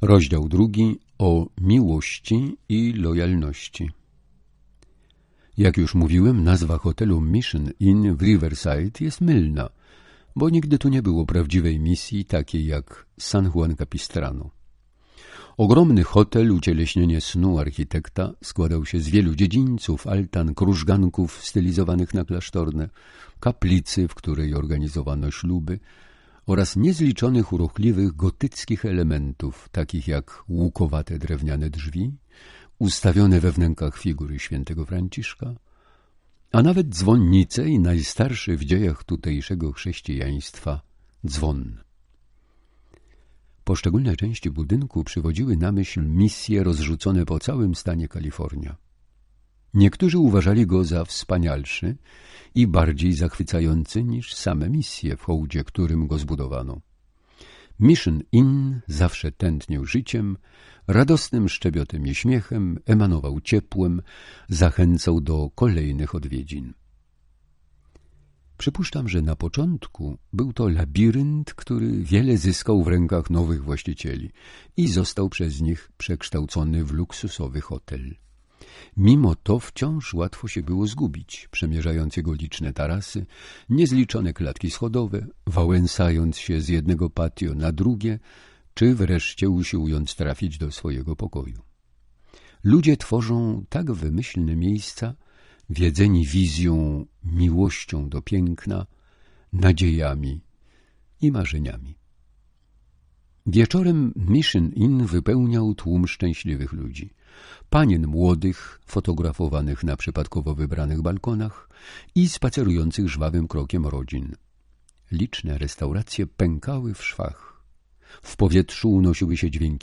Rozdział drugi o miłości i lojalności. Jak już mówiłem, nazwa hotelu Mission Inn w Riverside jest mylna, bo nigdy tu nie było prawdziwej misji takiej jak San Juan Capistrano. Ogromny hotel, ucieleśnienie snu architekta, składał się z wielu dziedzińców, altan, krużganków stylizowanych na klasztorne, kaplicy, w której organizowano śluby, oraz niezliczonych urochliwych gotyckich elementów, takich jak łukowate drewniane drzwi, ustawione we wnękach figury świętego Franciszka, a nawet dzwonnice i najstarszy w dziejach tutejszego chrześcijaństwa dzwon. Poszczególne części budynku przywodziły na myśl misje rozrzucone po całym stanie Kalifornia. Niektórzy uważali go za wspanialszy i bardziej zachwycający niż same misje, w hołdzie którym go zbudowano. Mission Inn zawsze tętnił życiem, radosnym szczebiotem i śmiechem, emanował ciepłem, zachęcał do kolejnych odwiedzin. Przypuszczam, że na początku był to labirynt, który wiele zyskał w rękach nowych właścicieli i został przez nich przekształcony w luksusowy hotel. Mimo to wciąż łatwo się było zgubić, przemierzając jego liczne tarasy, niezliczone klatki schodowe, wałęsając się z jednego patio na drugie, czy wreszcie usiłując trafić do swojego pokoju. Ludzie tworzą tak wymyślne miejsca, wiedzeni wizją, miłością do piękna, nadziejami i marzeniami. Wieczorem Mission Inn wypełniał tłum szczęśliwych ludzi. Panien młodych, fotografowanych na przypadkowo wybranych balkonach i spacerujących żwawym krokiem rodzin. Liczne restauracje pękały w szwach. W powietrzu unosiły się dźwięki